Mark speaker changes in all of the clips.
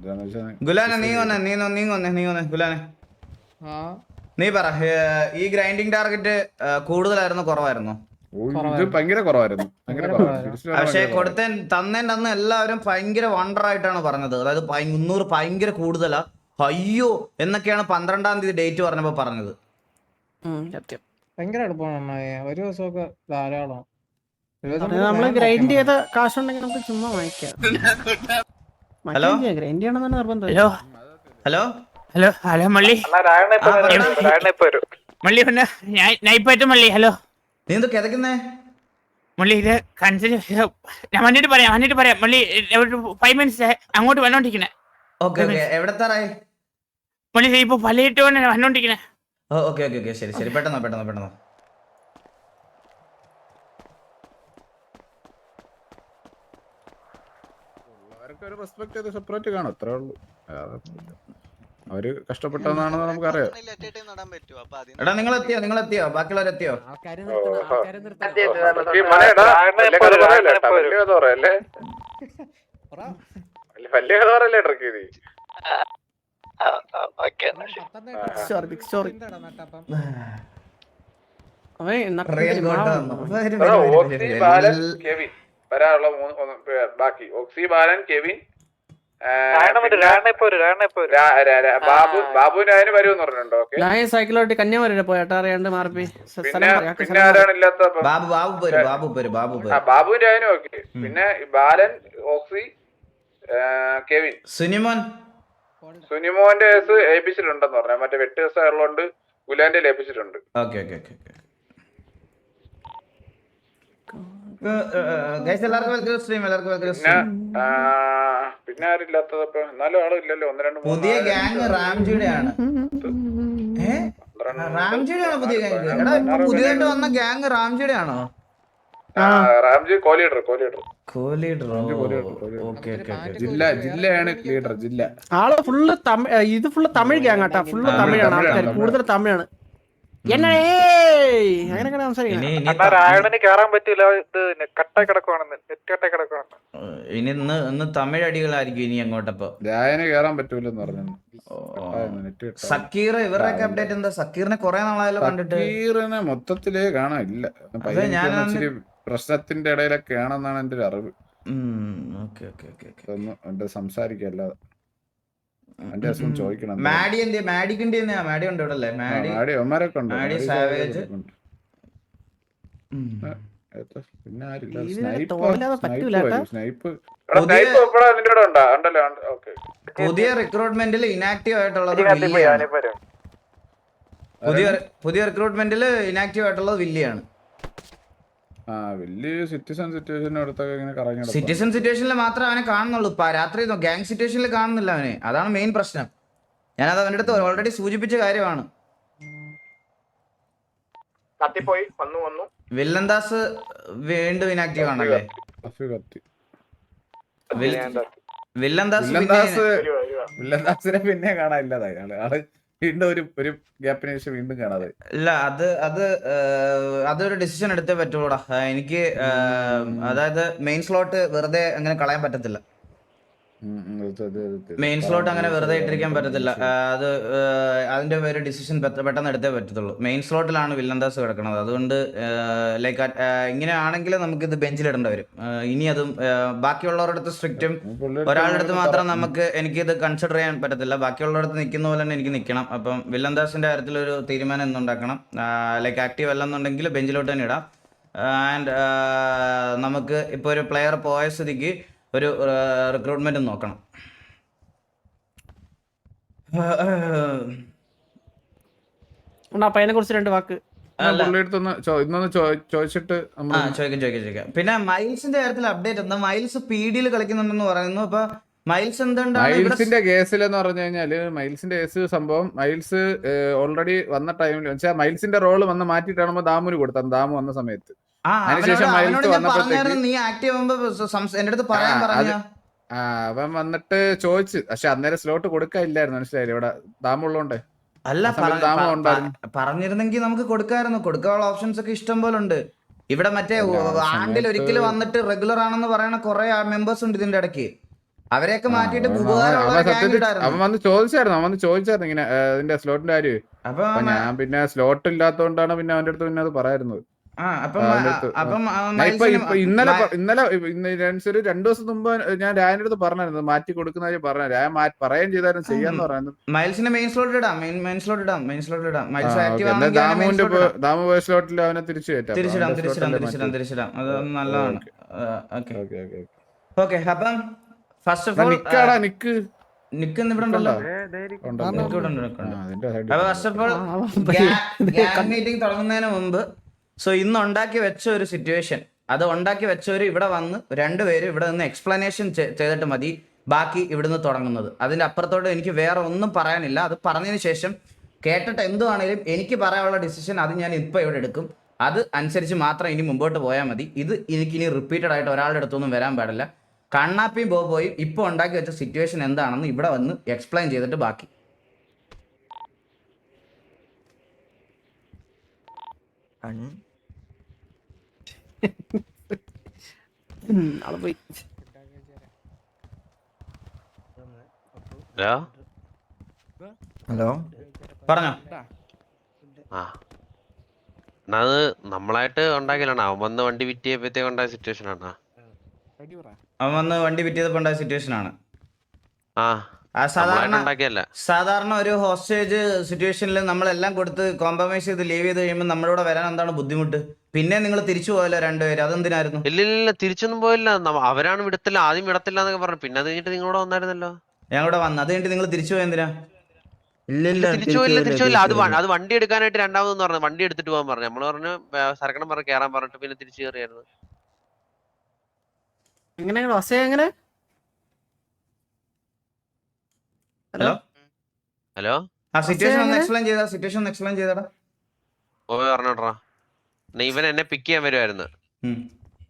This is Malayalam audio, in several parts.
Speaker 1: ഗുലാനെ നീ വന്നെ നീ നീ വന്നെ നീ വന്നെ ഗുലാനെ.
Speaker 2: ആ.
Speaker 1: നീ പറ ഈ ഗ്രൈൻഡിങ് ടാർഗറ്റ് കൂടുതലായിരുന്നു കുറവായിരുന്നു?
Speaker 3: ഇത് ഭയങ്കര കുറവായിരുന്നു.
Speaker 1: പക്ഷെ കൊടുത്ത തന്നേന്റെ അന്ന് എല്ലാവരും ഭയങ്കര വണ്ടർ ആയിട്ടാണ് പറഞ്ഞത്. അതായത് മുന്നൂറ് ഭയങ്കര കൂടുതലാ. അയ്യോ എന്നൊക്കെയാണ് പന്ത്രണ്ടാം തീയതി ഡേറ്റ് പറഞ്ഞപ്പോ പറഞ്ഞത്.
Speaker 4: സത്യം.
Speaker 2: ഭയങ്കര എളുപ്പമാണ് ഒരു ദിവസമൊക്കെ ധാരാളം നമ്മൾ
Speaker 4: ഗ്രൈൻഡ്. ചെയ്ത കാശുണ്ടെങ്കിൽ നമുക്ക് ചുമ്മാ വാങ്ങിക്കാം.
Speaker 1: ഹലോ?
Speaker 4: ഗ്രൈൻഡ് ചെയ്യണമെന്നാണ് നിർബന്ധം.
Speaker 5: ഹലോ?
Speaker 1: ഹലോ?
Speaker 5: ഹലോ ഹലോ മള്ളി. മള്ളി. പിന്നെ നൈപ്പായിട്ട് മള്ളി ഹലോ.
Speaker 1: നീ എന്ത് കിതക്കുന്നേ
Speaker 5: മള്ളി ഇത് കൺസിഡർ ഞാൻ വന്നിട്ട് പറയാം വന്നിട്ട് പറയാം. മള്ളി ഫൈവ് മിനിറ്റ്സ് അങ്ങോട്ട് വന്നോണ്ടിരിക്കണേ.
Speaker 1: Okay okay. തറായി?
Speaker 5: മള്ളി ഇപ്പൊ പലയിട്ട് വന്നോണ്ടിരിക്കണേ.
Speaker 1: Okay okay okay. ശരി ശരി. പെട്ടെന്ന് പെട്ടെന്ന് പെട്ടെന്ന്.
Speaker 3: അവർക്ക് ഒരു റെസ്പെക്ട് ചെയ്ത് സെപ്പറേറ്റ് കാണും അത്രേ ഉള്ളൂ. അവർ കഷ്ടപ്പെട്ടെന്നാണെന്ന് നമുക്കറിയാം.
Speaker 1: എടാ നിങ്ങൾ എത്തിയോ നിങ്ങൾ എത്തിയോ ബാക്കിയുള്ളവർ എത്തിയോ
Speaker 3: വലിയ കഥ പറയല്ലേ? ട്രക്ക് ചെയ്ത്?
Speaker 4: അവൻ
Speaker 3: വരാനുള്ള മൂന്ന് പേർ ബാക്കി. ഓക്സി ബാലൻ കെവിൻ ബാബു ബാബുവിന് അതിന് വരുമെന്ന് പറഞ്ഞിട്ടുണ്ടോ? ഓക്കെ.
Speaker 4: ഞാൻ സൈക്കിളോട്ട് കന്യാകുമാരി പോയാട്ടാ അറിയാണ്ട് മാറിപ്പോയി. സ്ഥലം
Speaker 3: പിന്നെ ആരാണ് ഇല്ലാത്ത ബാബുവിന്റെ അതിന് ഓക്കെ. പിന്നെ ബാലൻ ഓക്സി കെവിൻ.
Speaker 1: സുനിമോൻ.
Speaker 3: സുനിമോന്റെ കേസ് ഏൽപ്പിച്ചിട്ടുണ്ടെന്ന് പറഞ്ഞ മറ്റേ വെട്ട് കേസ് ഉള്ളതുകൊണ്ട് ഗുലാന്റെ ഏൽപ്പിച്ചിട്ടുണ്ട്.
Speaker 1: Okay okay okay.
Speaker 3: പിന്നെ ആരില്ലാത്തതപ്പോ? എന്നാലും ആളില്ലല്ലോ. ഒന്ന് രണ്ട്
Speaker 1: പുതിയ
Speaker 3: ഗാങ്
Speaker 1: ഗ്യാങ് റാംജിയുടെ ആണ് റാംജിയുടെ ആണോ പുതിയ ഗ്യാങ് എടാ ഇപ്പൊ പുതിയതായിട്ട് വന്ന ഗ്യാങ് റാംജിയുടെ ആണോ
Speaker 3: Ramji co leader co leader ജില്ല ജില്ലയാണ് ലീഡർ ജില്ല.
Speaker 4: ആൾ ഫുള്ള് ഇത് ഫുള്ള് തമിഴ് ഗ്യാങ് ആട്ടാ. ഫുള്ള് തമിഴാണ് ആൾക്കാർ കൂടുതൽ തമിഴാണ്.
Speaker 1: ഇനി ഇന്ന് ഇന്ന് തമിഴ് അടികളായിരിക്കും ഇനി അങ്ങോട്ടപ്പോ.
Speaker 3: രായനെ കേറാൻ പറ്റൂലെന്ന് പറഞ്ഞു.
Speaker 1: സക്കീർ ഇവരുടെയൊക്കെ അപ്ഡേറ്റ് എന്താ? സക്കീറിനെ കൊറേ നാളായാലും കണ്ടിട്ട്.
Speaker 3: സക്കീറിനെ മൊത്തത്തിൽ കാണാനില്ല. പ്രശ്നത്തിന്റെ ഇടയിലൊക്കെ ആണെന്നാണ് എന്റെ ഒരു അറിവ്.
Speaker 1: Okay okay okay okay.
Speaker 3: ഇതൊന്നും എന്റെ സംസാരിക്കല്ലാതെ. എന്റെ അസുഖം ചോദിക്കണം
Speaker 1: മാഡി എന്ത് മാഡിക്ക് ഉണ്ട് മാഡി ഉണ്ട് ഇവിടെ അല്ലേ മാഡി
Speaker 3: മാഡി ഉണ്ട്.
Speaker 1: Maddy, savage.
Speaker 3: പിന്നെ ആരില്ല. സ്നൈപ്പ് സ്നൈപ്പ് സ്നൈപ്പ്
Speaker 1: പുതിയ- റിക്രൂട്ട്മെന്റിൽ ഇനാക്റ്റീവ് ആയിട്ടുള്ളത് വില്ലിയാണ്. പുതിയ പുതിയ റിക്രൂട്ട്മെന്റിൽ ഇനാക്റ്റീവ് ആയിട്ടുള്ളത് വില്ലിയാണ്.
Speaker 3: സിറ്റിസൺ
Speaker 1: സിറ്റുവേഷനിൽ മാത്രമേ അവനെ കാണുന്നുള്ളൂ. ഇപ്പൊ രാത്രി ഗാങ് സിറ്റുവേഷനിൽ കാണുന്നില്ല അവനെ. അതാണ് മെയിൻ പ്രശ്നം. ഞാനത് അവന്റെ അടുത്ത് ഓൾറെഡി സൂചിപ്പിച്ച കാര്യമാണ്.
Speaker 6: കത്തിപ്പോയി വന്നു വന്നു.
Speaker 1: വില്ലന്താസ് വീണ്ടും ഇനാക്റ്റീവ് ആണല്ലേ? വില്ലന്താസ്
Speaker 3: വില്ലന്ദാസ്
Speaker 1: പിന്നെ-
Speaker 3: വില്ലന്ദാസിനെ പിന്നെ കാണാനില്ലതായി. ആൾ വീണ്ടും ഒരു ഒരു ഗ്യാപ്പിന് ശേഷം വീണ്ടും കാണാതെ.
Speaker 1: ഇല്ല അത് അത് അതൊരു ഡിസിഷൻ എടുത്തേ പറ്റുള്ളൂടാ. എനിക്ക് അതായത് മെയിൻ സ്ലോട്ട് വെറുതെ അങ്ങനെ കളയാൻ പറ്റത്തില്ല. മെയിൻ സ്ലോട്ട് അങ്ങനെ വെറുതെ ഇട്ടിരിക്കാൻ പറ്റത്തില്ല. അത് അതിന്റെ ഒരു ഡിസിഷൻ പെട്ടെന്ന് എടുത്തേ പറ്റത്തുള്ളൂ. മെയിൻ സ്ലോട്ടിലാണ് വില്ലന്താസ് കിടക്കുന്നത് അതുകൊണ്ട് ലൈക്ക് ഇങ്ങനെ ആണെങ്കിൽ നമുക്ക് ഇത് ബെഞ്ചിൽ ഇടേണ്ടി വരും. ഇനി അതും ബാക്കിയുള്ളവരുടെ അടുത്ത് സ്ട്രിക്റ്റും ഒരാളുടെ അടുത്ത് മാത്രം നമുക്ക് എനിക്ക് ഇത് കൺസിഡർ ചെയ്യാൻ പറ്റത്തില്ല. ബാക്കിയുള്ളവരുടെ അടുത്ത് നിൽക്കുന്ന പോലെ തന്നെ എനിക്ക് നിൽക്കണം. അപ്പം വില്ലന്താസിന്റെ കാര്യത്തിൽ ഒരു തീരുമാനം എന്നുണ്ടാക്കണം ലൈക്ക് ആക്റ്റീവ് അല്ലെന്നുണ്ടെങ്കിൽ ബെഞ്ചിലോട്ട് തന്നെ ഇടാം. ആൻഡ് നമുക്ക് ഇപ്പോൾ ഒരു പ്ലെയർ പോയ സ്ഥിതിക്ക് ഒരു റിക്രൂട്ട്മെന്റ് നോക്കണം.
Speaker 4: പയ്യനെ കുറിച്ച് രണ്ട് വാക്ക്.
Speaker 1: പിന്നെ മൈൽസിന്റെ കാര്യത്തിൽ അപ്ഡേറ്റ് എന്താ? മൈൽസ് പി ഡിയിൽ കളിക്കുന്നുണ്ടെന്ന് പറയുന്നു. അപ്പൊ മൈൽസ്
Speaker 3: മൈൽസിന്റെ കേസിൽ എന്ന് പറഞ്ഞു കഴിഞ്ഞാൽ മൈൽസിന്റെ കേസ് സംഭവം മൈൽസ് ഓൾറെഡി വന്ന ടൈമിൽ വെച്ചാൽ മൈൽസിന്റെ റോൾ വന്ന് മാറ്റിയിട്ടാണ് ദാമുന് കൊടുത്തത് ദാമു വന്ന സമയത്ത്.
Speaker 1: ആ
Speaker 3: അതിനുശേഷം മൈൽസ് വന്നപ്പോഴത്തേക്ക്
Speaker 1: നീ ആക്റ്റീവ് എന്റെ അടുത്ത് പറയാൻ പറഞ്ഞ.
Speaker 3: ആ അവൻ വന്നിട്ട് ചോദിച്ചു. പക്ഷെ അന്നേരം സ്ലോട്ട് കൊടുക്കാനില്ലായിരുന്നു. മനസ്സിലായില്ലേ? ഇവിടെ ദാമുള്ളോണ്ട്.
Speaker 1: അല്ല
Speaker 3: ആ സമയത്ത്
Speaker 1: പ-
Speaker 3: ഉണ്ടായിരുന്നു.
Speaker 1: പ- പറഞ്ഞിരുന്നെങ്കിൽ നമുക്ക് കൊടുക്കായിരുന്നു. കൊടുക്കാനുള്ള ഓപ്ഷൻസ് ഒക്കെ ഇഷ്ടം പോലെ ഉണ്ട്. ഇവിടെ മറ്റേ ആണ്ടിൽ
Speaker 3: സമയത്ത്
Speaker 1: ഒരിക്കൽ വന്നിട്ട് റെഗുലർ ആണെന്ന് പറയുന്ന കുറെ മെമ്പേഴ്സ് ഉണ്ട് ഇതിന്റെ ഇടയ്ക്ക്. അവരെയൊക്കെ മാറ്റിയിട്ട്
Speaker 3: അവൻ-
Speaker 1: ഉപകാരമുള്ള
Speaker 3: അവൻ സത്യത്തിൽ
Speaker 1: ഇടായിരുന്നു.
Speaker 3: വന്ന് ചോദിച്ചായിരുന്നു. അവൻ വന്ന് ചോദിച്ചായിരുന്നു ഇങ്ങനെ ഇതിന്റെ സ്ലോട്ടിന്റെ കാര്യം.
Speaker 1: അപ്പൊ
Speaker 3: അപ്പൊ ഞാൻ പിന്നെ സ്ലോട്ട് ഇല്ലാത്തോണ്ടാണ് പിന്നെ അവന്റെ അടുത്ത് പിന്നെ അത് പറയായിരുന്നത്. ഇന്നലെ ഇന്നലെ ഇന്ന് ഒരു രണ്ടു ദിവസം മുമ്പ് ഞാൻ രായന്റെ അടുത്ത് പറഞ്ഞായിരുന്നു മാറ്റി കൊടുക്കുന്ന പറഞ്ഞു രായ മാറ്റി പറയുകയും ചെയ്തായിരുന്നു ചെയ്യാന്ന് പറയുന്നത്
Speaker 1: മൈൽസിന്റെ മെയിൻ സ്ലോട്ട് ഇടാം മെയിൻ മെയിൻ സ്ലോട്ട് ഇടാം മെയിൻ സ്ലോട്ട് ഇടാം മൈൽസ്
Speaker 3: ദാമുവിന്റെ ദാമു പോയ സ്ലോട്ടിൽ അവനെ തിരിച്ചു കയറ്റാം
Speaker 1: തിരിച്ചിടാം തിരിച്ചിടാം തിരിച്ചിടാം തിരിച്ചിടാം അത് നല്ലതാണ്
Speaker 3: okay.
Speaker 1: Okay
Speaker 3: okay, okay, okay.
Speaker 1: അപ്പം ഫസ്റ്റ് ഓഫ് ഓൾ
Speaker 3: നിക്കാടാ നിക്ക്
Speaker 1: നിക്ക് ഇവിടെ ഉണ്ടല്ലോ അപ്പൊ ഫസ്റ്റ് ഓഫ് ഓൾ മീറ്റിംഗ് തുടങ്ങുന്നതിന് മുമ്പ് സോ ഇന്ന് ഉണ്ടാക്കി വെച്ച ഒരു സിറ്റുവേഷൻ അത് ഉണ്ടാക്കി വെച്ചവർ ഇവിടെ വന്ന് രണ്ടുപേരും ഇവിടെ നിന്ന് എക്സ്പ്ലനേഷൻ ചെയ്തിട്ട് മതി. ബാക്കി ഇവിടുന്ന് തുടങ്ങുന്നത്. അതിന്റെ അപ്പുറത്തോട്ട് എനിക്ക് വേറെ ഒന്നും പറയാനില്ല. അത് പറഞ്ഞതിന് ശേഷം കേട്ടിട്ട് എന്തുവാണേലും എനിക്ക് പറയാനുള്ള ഡിസിഷൻ അത് ഞാൻ ഇപ്പോൾ ഇവിടെ എടുക്കും. അത് അനുസരിച്ച് മാത്രം ഇനി മുമ്പോട്ട് പോയാൽ മതി. ഇത് എനിക്ക് ഇനി റിപ്പീറ്റഡ് ആയിട്ട് ഒരാളുടെ അടുത്തൊന്നും വരാൻ പാടില്ല. കണ്ണാപ്പിയും ബോബോയും ഇപ്പോൾ ഉണ്ടാക്കി വെച്ച സിറ്റുവേഷൻ എന്താണെന്ന് ഇവിടെ വന്ന് എക്സ്പ്ലെയിൻ ചെയ്തിട്ട് ബാക്കി.
Speaker 4: ഉം, ആൾ പോയി
Speaker 7: ഹലോ?
Speaker 1: ഹലോ? പറഞ്ഞോ.
Speaker 7: ആ. എന്നാ അത് നമ്മളായിട്ട് ഉണ്ടാക്കിയല്ലാണ് അവൻ വന്ന് വണ്ടി വിറ്റിയപ്പോഴത്തേക്ക് ഉണ്ടായ സിറ്റുവേഷൻ ആണ്
Speaker 1: അവൻ വന്ന് വണ്ടി വിറ്റിയപ്പോ ഉണ്ടായ സിറ്റുവേഷൻ ആണ്.
Speaker 7: ആ.
Speaker 1: സാധാരണ സാധാരണ ഒരു ഹോസ്റ്റേജ് സിറ്റുവേഷനിൽ നമ്മളെല്ലാം കൊടുത്ത് കോംപ്രമൈസ് ചെയ്ത് ലീവ് ചെയ്ത് കഴിയുമ്പോൾ നമ്മളോട് വരാൻ എന്താണ് ബുദ്ധിമുട്ട്? പിന്നെ നിങ്ങൾ തിരിച്ചു പോയല്ലോ രണ്ടുപേരും. അതെന്തിനായിരുന്നു?
Speaker 7: ഇല്ല ഇല്ല തിരിച്ചൊന്നും പോയില്ല. അവരാണ് വിടത്തില്ല. ആദ്യം വിടത്തില്ല എന്നൊക്കെ പറഞ്ഞു. പിന്നെ അത് കഴിഞ്ഞിട്ട് നിങ്ങളോട് വന്നായിരുന്നല്ലോ.
Speaker 1: ഞാൻ ഇവിടെ വന്നു. അത് കഴിഞ്ഞിട്ട് നിങ്ങൾ തിരിച്ചു പോയ എന്തിനാ?
Speaker 7: ഇല്ല തിരിച്ചു പോയില്ല തിരിച്ചു പോയില്ല. അത് അത് വണ്ടി എടുക്കാനായിട്ട് രണ്ടാമതെന്ന് പറഞ്ഞു. വണ്ടി എടുത്തിട്ട് പോകാൻ പറഞ്ഞു. നമ്മൾ പറഞ്ഞു "ഏ, സരക്കണം കേറാൻ കയറാൻ പറഞ്ഞിട്ട് പിന്നെ തിരിച്ചു കയറിയായിരുന്നു
Speaker 4: എങ്ങനെ എങ്ങനെ?
Speaker 1: ഹലോ?
Speaker 7: ഹലോ?
Speaker 1: ആ സിറ്റുവേഷൻ ഒന്ന് എക്സ്പ്ലെയിൻ ചെയ്താ? സിറ്റുവേഷൻ ഒന്ന് എക്സ്പ്ലെയിൻ ചെയ്തടാ.
Speaker 7: ഓ പറഞ്ഞോട്രാ. ഇവൻ എന്നെ പിക്ക് ചെയ്യാൻ വരുമായിരുന്നു.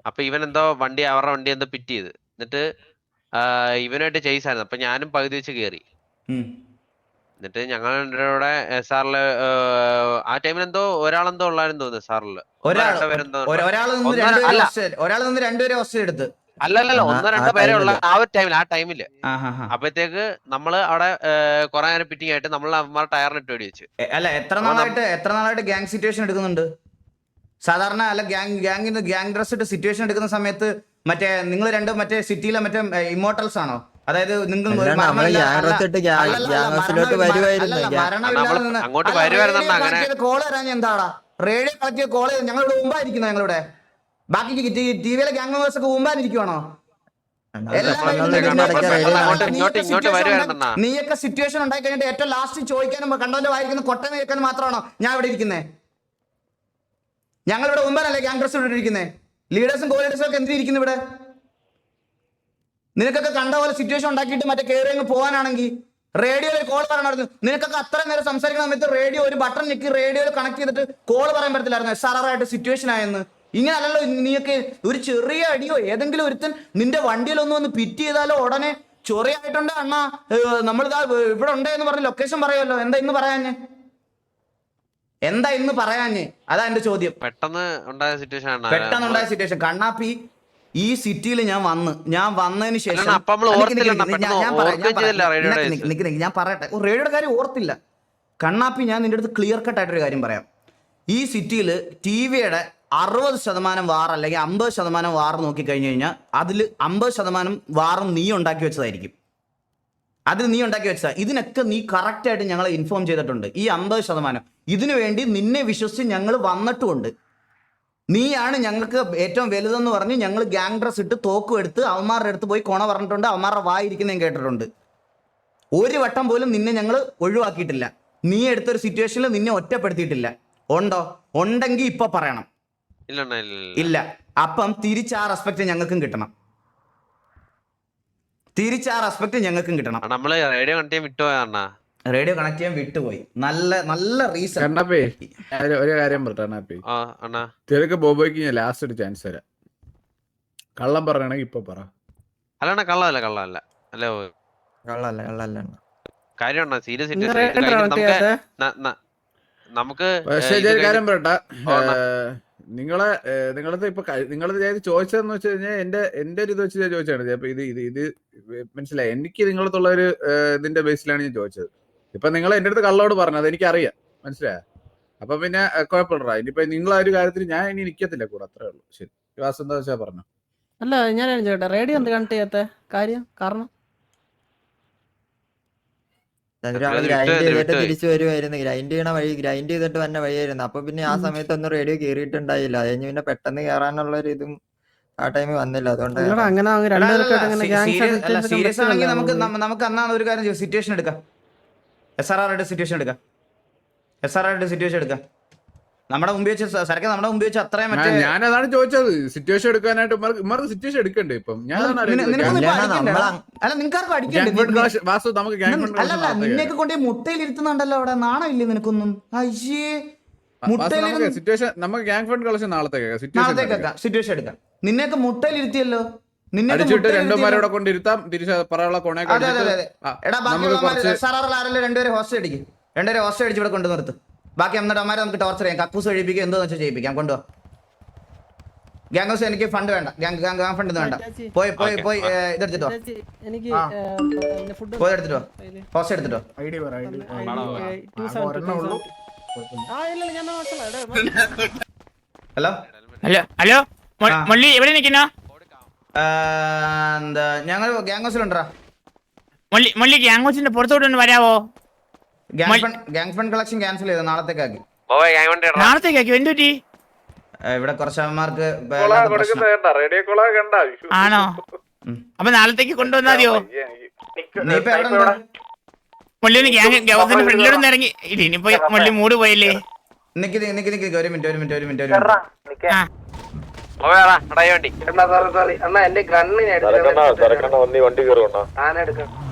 Speaker 7: അപ്പൊ ഇവൻ എന്തോ വണ്ടി അവരുടെ വണ്ടി എന്തോ പിറ്റ് ചെയ്ത്. എന്നിട്ട് ഇവനായിട്ട് ചേസ് ആയിരുന്നു. അപ്പൊ ഞാനും പകുതി വെച്ച് കയറി എന്നിട്ട് ഞങ്ങൾ സാറിൽ ആ ടൈമിൽ എന്തോ ഒരാളെന്തോ ഉള്ളായിരുന്നു തോന്നുന്നു സാറിൽ.
Speaker 1: ഒരാൾ ഒരാൾ നിന്ന് രണ്ടുപേരും എടുത്ത്.
Speaker 7: അല്ലല്ല ഒന്നോ രണ്ടോ പേരെ ഉള്ള ആ ഒരു ടൈമിൽ ആ
Speaker 1: ടൈമിൽ. ഹാ
Speaker 7: അപ്പഴത്തേക്ക് നമ്മൾ അവിടെ കുറെ നേരം പിറ്റിംഗ് ആയിട്ട് നമ്മൾ അവന്മാർ ടയറിനിട്ട് ഓടി വെച്ച്.
Speaker 1: അല്ല എത്ര നാളായിട്ട് എത്ര നാളായിട്ട് ഗ്യാങ് സിറ്റുവേഷൻ എടുക്കുന്നുണ്ട്? സാധാരണ അല്ല ഗ്യാങ് ഗ്യാങ്ങിന് ഗ്യാങ് ഡ്രസ് ഇട്ട് സിറ്റുവേഷൻ എടുക്കുന്ന സമയത്ത് മറ്റേ നിങ്ങൾ രണ്ടും മറ്റേ സിറ്റിയിലെ മറ്റേ ഇമോട്ടൽസ് ആണോ? അതായത് നിങ്ങൾ കോൾ തരാൻ എന്താടാ? റേഡിയോ കളക്ട് ചെയ്ത് കോൾ ചെയ്ത് ഞങ്ങളുടെ മുമ്പായിരിക്കുന്നു ഞങ്ങളുടെ ബാക്കി ടി വിയിലെ ഗ്യാങ് മെമ്പേഴ്സ് ഒക്കെ
Speaker 8: ഇങ്ങോട്ട്
Speaker 1: നീയൊക്കെ സിറ്റുവേഷൻ ഉണ്ടായി കഴിഞ്ഞിട്ട് ഏറ്റവും ലാസ്റ്റ് ചോദിക്കാനും കണ്ടോലോ വായിരിക്കുന്ന കൊട്ട കേൾക്കാനും മാത്രമാണോ ഞാൻ ഇവിടെ ഇരിക്കുന്നത് ഞങ്ങൾ ഇവിടെ മുമ്പാനല്ലേ ഗ്യാങ് ഡ്രസ് ഇട്ടിരിക്കുന്നത് ലീഡേഴ്സും കോ ലീഡേഴ്സും ഒക്കെ എന്തിരിക്കുന്നു ഇവിടെ? നിനക്കൊക്കെ കണ്ട പോലെ സിറ്റുവേഷൻ ഉണ്ടാക്കിയിട്ട് മറ്റേ കയറി അങ്ങ് പോകാനാണെങ്കിൽ റേഡിയോയിൽ കോൾ പറയണമായിരുന്നു നിനക്കൊക്കെ അത്ര നേരം സംസാരിക്കുന്ന സമയത്ത് റേഡിയോ ഒരു ബട്ടൺ ഞെക്കി റേഡിയോയിൽ കണക്ട് ചെയ്തിട്ട് കോൾ പറയാൻ പറ്റത്തില്ലായിരുന്നു. എസ് ആർ ആർ ആയിട്ട് സിറ്റുവേഷൻ ആയെന്ന്. ഇങ്ങനെ അല്ലല്ലോ നീയൊക്കെ ഒരു ചെറിയ അടിയോ ഏതെങ്കിലും ഒരുത്തൻ നിന്റെ വണ്ടിയിലൊന്നും ഒന്ന് പിറ്റ് ചെയ്താലോ ഉടനെ ചൊറിയായിട്ടുണ്ട് അണ്ണാ. നമ്മൾ ഇവിടെ ഉണ്ട് എന്ന് പറഞ്ഞ ലൊക്കേഷൻ പറയുമല്ലോ. എന്താ ഇന്ന് പറയാഞ്ഞ്? എന്താ ഇന്ന് പറയാഞ്ഞ്? അതാ എന്റെ ചോദ്യം.
Speaker 7: പെട്ടെന്ന് ഉണ്ടായ സിറ്റുവേഷൻ പെട്ടെന്ന്
Speaker 1: ഉണ്ടായ സിറ്റുവേഷൻ കണ്ണാപ്പി ഈ സിറ്റിയിൽ ഞാൻ വന്ന് ഞാൻ വന്നതിന് ശേഷം ഞാൻ- പറയട്ടെ. ഓ, റേഡിയോയുടെ കാര്യം ഓർത്തില്ല. കണ്ണാപ്പി ഞാൻ നിന്റെ അടുത്ത് ക്ലിയർ കട്ട് ആയിട്ടൊരു കാര്യം പറയാം. ഈ സിറ്റിയിൽ ടി വിയുടെ അറുപത് ശതമാനം വാർ അല്ലെങ്കിൽ അമ്പത് ശതമാനം വാർ നോക്കിക്കഴിഞ്ഞു കഴിഞ്ഞാൽ അതിൽ അമ്പത് ശതമാനം വാറും നീ ഉണ്ടാക്കി വെച്ചതായിരിക്കും. അതിൽ നീ ഉണ്ടാക്കി വെച്ചതാ. ഇതിനൊക്കെ നീ കറക്റ്റായിട്ട് ഞങ്ങളെ ഇൻഫോം ചെയ്തിട്ടുണ്ട്. ഈ അമ്പത് ശതമാനം. ഇതിനു വേണ്ടി നിന്നെ വിശ്വസിച്ച് ഞങ്ങൾ വന്നിട്ടുമുണ്ട്. നീയാണ് ഞങ്ങൾക്ക് ഏറ്റവും വലുതെന്ന് പറഞ്ഞ് ഞങ്ങൾ ഗ്യാങ് ഡ്രസ് ഇട്ട് തോക്കും എടുത്ത് അവന്മാരുടെ അടുത്ത് പോയി കൊണ പറഞ്ഞിട്ടുണ്ട്. അവന്മാരുടെ വായിരിക്കുന്നതും കേട്ടിട്ടുണ്ട്. ഒരു വട്ടം പോലും നിന്നെ ഞങ്ങൾ ഒഴിവാക്കിയിട്ടില്ല. നീ എടുത്തൊരു സിറ്റുവേഷനിൽ നിന്നെ ഒറ്റപ്പെടുത്തിയിട്ടില്ല. ഉണ്ടോ? ഉണ്ടെങ്കിൽ ഇപ്പൊ പറയണം.
Speaker 7: ഇല്ല
Speaker 1: അപ്പം തിരിച്ച് ആ റെസ്പെക്ട് ഞങ്ങൾക്കും കിട്ടണം. തിരിച്ച് ആ റെസ്പെക്ട് ഞങ്ങൾക്കും കിട്ടണം.
Speaker 7: നമ്മൾ റേഡിയോ കണക്ട് ചെയ്യാൻ വിട്ടുപോയാ അണ്ണാ?
Speaker 1: റേഡിയോ കണക്ട് ചെയ്യാൻ വിട്ടുപോയി. നല്ല നല്ല റീസൺ
Speaker 3: കണ്ണപ്പേ ഒരു- കാര്യം
Speaker 7: പറഞ്ഞു അണ്ണാ.
Speaker 3: തിരക്ക് ബോബോയ്ക്ക് ഞാൻ ലാസ്റ്റ് ഒരു ചാൻസ് തരാം. കള്ളം പറയണെങ്കിൽ ഇപ്പൊ പറ.
Speaker 7: അല്ലണ്ണ കള്ളല്ല കള്ളല്ല അല്ലേ
Speaker 8: കള്ളല്ല കള്ളല്ല
Speaker 7: കാര്യം അണ്ണാ സീരിയസ് നമുക്ക്
Speaker 8: നമുക്ക്
Speaker 3: പക്ഷേ കാര്യം പറയട്ടെ. നിങ്ങളെ നിങ്ങളത് ഇപ്പൊ ഇത് ചോദിച്ചതെന്ന് വെച്ച് കഴിഞ്ഞാൽ എന്റെ എന്റെ ഒരു ഇത് വെച്ച് ഞാൻ ചോദിച്ചാണ് അപ്പൊ ഇത് ഇത് ഇത് മനസ്സിലായി. എനിക്ക് നിങ്ങളത്തുള്ള ഒരു ഇതിന്റെ ബേസിലാണ് ഞാൻ ചോദിച്ചത്. ഇപ്പൊ നിങ്ങൾ എന്റെ അടുത്ത് കള്ളോട് പറഞ്ഞത് എനിക്കറിയാം. മനസ്സിലായ? അപ്പൊ പിന്നെ കുഴപ്പമില്ല ഇനിയിപ്പൊ നിങ്ങൾ ആ ഒരു കാര്യത്തിൽ ഞാൻ ഇനി നിക്കത്തില്ല കൂടെ അത്രേ ഉള്ളൂ. ശരി. വാസ് എന്താ വെച്ചാ പറഞ്ഞു?
Speaker 4: അല്ല ഞാൻ ചോട്ടെ റേഡിയോ എന്ത് കണക്ട് ചെയ്യാത്ത കാര്യം? കാരണം
Speaker 8: ഒരാൾ
Speaker 9: ഗ്രൈൻഡ്
Speaker 8: വിട്ടുപോയി,
Speaker 9: ചെയ്തിട്ട്
Speaker 8: വിട്ടുപോയി.
Speaker 9: തിരിച്ചു വരുമായിരുന്നു ഗ്രൈൻഡ് ചെയ്യണ വഴി ഗ്രൈൻഡ് ചെയ്തിട്ട് വന്ന വഴിയായിരുന്നു. അപ്പൊ പിന്നെ ആ സമയത്ത് ഒന്നും റേഡിയോ കേറിയിട്ടുണ്ടായില്ല. അത് കഴിഞ്ഞ് പിന്നെ പെട്ടെന്ന് കേറാനുള്ള ഒരു ഇതും ആ ടൈമിൽ വന്നില്ല. അതുകൊണ്ട്
Speaker 1: സീരിയസ് ആണെങ്കിൽ നമുക്ക്
Speaker 4: നമുക്ക്.
Speaker 1: അന്നാണ് ഒരു കാര്യം സിറ്റുവേഷൻ എടുക്കാം. എസ് ആർ ആറിന്റെ സിറ്റുവേഷൻ എടുക്കാം. എസ് ആർ ആറിന്റെ സിറ്റുവേഷൻ എടുക്കാം. നമ്മുടെ മുമ്പ് വെച്ച് സരക്ക് നമ്മുടെ മുമ്പ് വെച്ച് അത്രയും മറ്റേ
Speaker 3: ഞാൻ അതാണ് ചോദിച്ചത്. സിറ്റുവേഷൻ എടുക്കാനായിട്ട് സിറ്റുവേഷൻ എടുക്കണ്ടേ ഇപ്പം? ഞാൻ
Speaker 1: അല്ല നിനക്കാർക്കും അടിക്കണ്ടേ?
Speaker 3: വാസു നമുക്ക്
Speaker 1: അല്ലല്ല നിന്നെയൊക്കെ മുട്ടയിൽ ഇരുത്തുന്നുണ്ടല്ലോ അവിടെ. നാണമില്ലേ നിനക്കൊന്നും? അയ്യേ.
Speaker 3: സിറ്റുവേഷൻ നമുക്ക് ഗാങ് ഫണ്ട് കളക്ഷൻ നാളത്തേക്ക്
Speaker 1: സിറ്റുവേഷൻ എടുക്കാം. നിന്നെയൊക്കെ മുട്ടയിൽ ഇരുത്തിയല്ലോ രണ്ടുപേരെ ഹോസ്റ്റൽ അടിക്കും. രണ്ടുപേരെ ഹോസ്റ്റൽ അടിച്ച് ഇവിടെ കൊണ്ടു നിർത്തും ബാക്കി അമ്മമാരെ നമുക്ക് ടോർച്ചർ ചെയ്യാം. കക്കൂസ് കഴിപ്പിക്കുക എന്തോന്ന് വെച്ചാൽ ചെയ്യിപ്പിക്കാം. കൊണ്ടുപോകാം ഗാംഗ് ഹൗസ് എനിക്ക് ഫണ്ട് വേണ്ട. ഗാംഗ് ഗാംഗ് ഗാങ് ഫണ്ട് വേണ്ട. പോയി പോയി പോയി ഇതെടുത്തിട്ടോ പോയി എടുത്തിട്ടോ പോസ്റ്റ് എടുത്തിട്ടോ ഹലോ?
Speaker 5: Hello hello? മള്ളി എവിടെ നിൽക്കുന്ന?
Speaker 1: എന്താ ഞങ്ങൾ ഗാങ് ഹൗസിലുണ്ടാ
Speaker 5: മള്ളി മള്ളി ഗാംഗ് ഹൗസിന്റെ പുറത്തോട്ടൊന്ന് വരാവോ? ഗാങ്
Speaker 1: ഫണ്ട് കളക്ഷൻ ക്യാൻസൽ ചെയ്തു? നാളത്തേക്കാക്കി.
Speaker 5: നാളത്തേക്കാക്കി? എന്തു
Speaker 1: പറ്റി? ഇവിടെ
Speaker 10: കുറച്ചമ്മമാർക്ക്
Speaker 5: ആണോ? അപ്പൊ നാളത്തേക്ക് കൊണ്ടുവന്നാതിയോ മുള്ളിന് ഗ്യാസിന്റെ ഫ്രണ്ടിലൂടെ ഇറങ്ങി. ഇനിയിപ്പോ മുള്ളി മൂട് പോയല്ലേ?
Speaker 1: നിക്ക് നിക്ക് നിക്ക് ഒരു മിനിറ്റ് ഒരു മിനിറ്റ് ഒരു മിനിറ്റ് ഒരു മിനിറ്റ്.
Speaker 8: വണ്ടി.
Speaker 1: കണ്ണിനെ വണ്ടി കയറുണ്ടോ ആന എടുക്കണം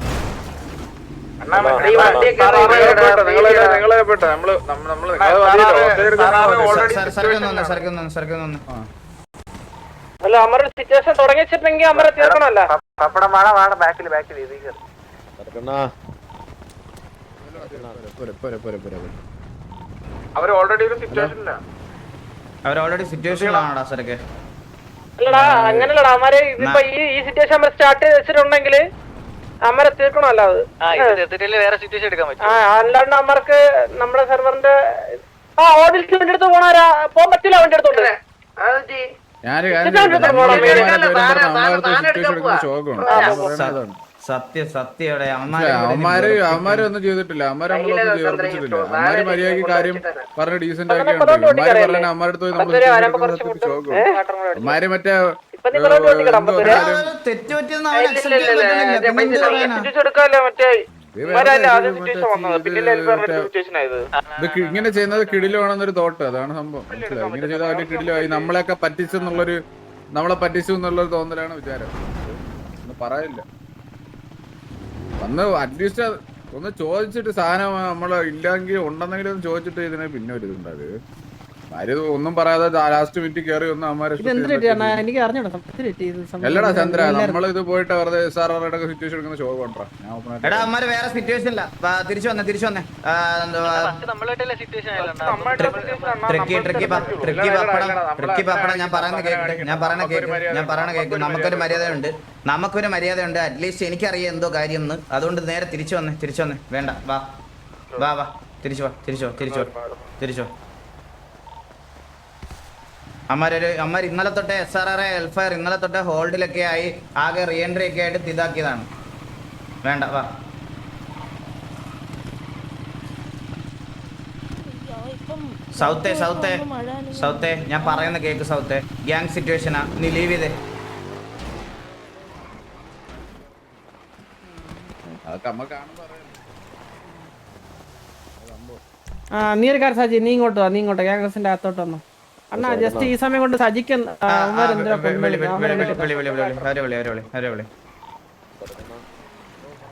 Speaker 6: അല്ല അമര സിറ്റുവേഷൻ തുടങ്ങി വെച്ചിട്ടുണ്ടെങ്കിൽ അമര തീർക്കണമല്ല. പപ്പടം വേണം വേണം ബാക്കിൽ ബാക്കിൽ
Speaker 3: പോരെ, പോരെ, പോരെ, പോരെ, പോരെ.
Speaker 10: അവർ ഓൾറെഡി ഒരു സിറ്റുവേഷനിലാണ്
Speaker 1: അവർ ഓൾറെഡി സിറ്റുവേഷനിലാണോടാ സരക്കെ
Speaker 6: അല്ലടാ അങ്ങനല്ലടാ അമര് ഇതിപ്പോ ഈ ഈ സിറ്റുവേഷൻ സ്റ്റാർട്ട് ചെയ്ത് വെച്ചിട്ടുണ്ടെങ്കിൽ അമ്മ എത്തിയേക്കണോ അല്ലാതെ
Speaker 8: വേറെ സിറ്റുവേഷൻ എടുക്കാൻ
Speaker 6: അല്ലാണ്ട് അമ്മർക്ക് നമ്മുടെ സെർവറിന്റെ ആ ഓഡിൽക്ക് വേണ്ടി എടുത്ത് പോണാരാ പോകാൻ പറ്റില്ല അവന്റെ
Speaker 3: അടുത്തോണ്ട്
Speaker 1: സത്യം
Speaker 3: ചെയ്തിട്ടില്ല. അവന്മാര് നമ്മളൊന്നും മര്യാദയ്ക്ക് കാര്യം പറഞ്ഞ ഡീസെന്റ് ആക്കിയാണ് അവന്മാരുടെ അടുത്ത് പോയി നമ്മൾ അവന്മാര് മറ്റേ
Speaker 6: ഇപ്പൊ നിങ്ങളോട് ചോദിക്കണം മറ്റേ
Speaker 3: ഇങ്ങനെ ചെയ്യുന്നത് കിടിലാണെന്നൊരു തോട്ട്. അതാണ് സംഭവം. മനസ്സിലായി? ഇങ്ങനെ ചെയ്താൽ അവർ കിടിലായി നമ്മളെയൊക്കെ പറ്റിച്ചെന്നുള്ളൊരു നമ്മളെ പറ്റിച്ചു എന്നുള്ളൊരു തോന്നലാണ് വിചാരം. ഒന്ന് പറയില്ല ഒന്ന് അറ്റ്ലീസ്റ്റ് ഒന്ന് ചോദിച്ചിട്ട് സാധനം നമ്മളെ ഇല്ലെങ്കിൽ ഉണ്ടെന്നെങ്കിലും ചോദിച്ചിട്ട് ഇതിനെ പിന്നെ ഒരു ഇതുണ്ടാകും കാര്യം ഒന്നും പറയാതെ ലാസ്റ്റ് മിനിറ്റ് കയറി ഒന്ന് അമ്മമാരെ
Speaker 4: എനിക്ക് അറിഞ്ഞൂടാ
Speaker 3: അല്ലടാ ചന്ദ്ര. നമ്മൾ ഇത് പോയിട്ട് വെറുതെ സാർ അവരുടെ സിറ്റുവേഷൻ എടുക്കുന്ന ഷോ കൊണ്ടാ ഞാൻ open
Speaker 1: എടാ വേറെ തിരിച്ചു വന്നേ തിരിച്ചു വന്നേ. എന്തുവാ, tricky tricky tricky pappadam tricky pappadam ഞാൻ പറയുന്ന ഞാൻ ഞാൻ നമുക്കൊരു മര്യാദയുണ്ട്. നമുക്കൊരു മര്യാദയുണ്ട്. അറ്റ്ലീസ്റ്റ് എനിക്കറിയാം എന്തോ കാര്യം എന്ന് അതുകൊണ്ട് നേരെ തിരിച്ചു വന്നേ തിരിച്ചു വന്നേ. വേണ്ട വാ. വാ വാ. തിരിച്ചു വാ തിരിച്ചു വാ തിരിച്ചു വാ. തിരിച്ചു വാ. അമ്മാരൊരു അമ്മാർ ഇന്നലെ തൊട്ട് എസ് ആർ ആർ എൽഫയർ ഇന്നലെ തൊട്ട് ഹോൾഡിലൊക്കെ ആയി ആകെ റീ എൻട്രി ഒക്കെ ആയിട്ട് ഇതാക്കിയതാണ്. വേണ്ട വാ. സൗത്തേ സൗത്തേ സൗത്തേ ഞാൻ പറയുന്ന കേക്ക് സൗത്തേ. ഗ്യാങ് സിറ്റുവേഷനാ നീ ലീവ് ചെയ്തേ.
Speaker 3: അമ്മ
Speaker 4: നീ ഒരു കാര്യം സാജി നീ ഇങ്ങോട്ട് വാ നീ ഇങ്ങോട്ട് ഗ്യാങ്സിന്റെ അകത്തോട്ട് വന്നു. അണ്ണാ ജസ്റ്റ് ഈ സമയം കൊണ്ട് സജിക്ക്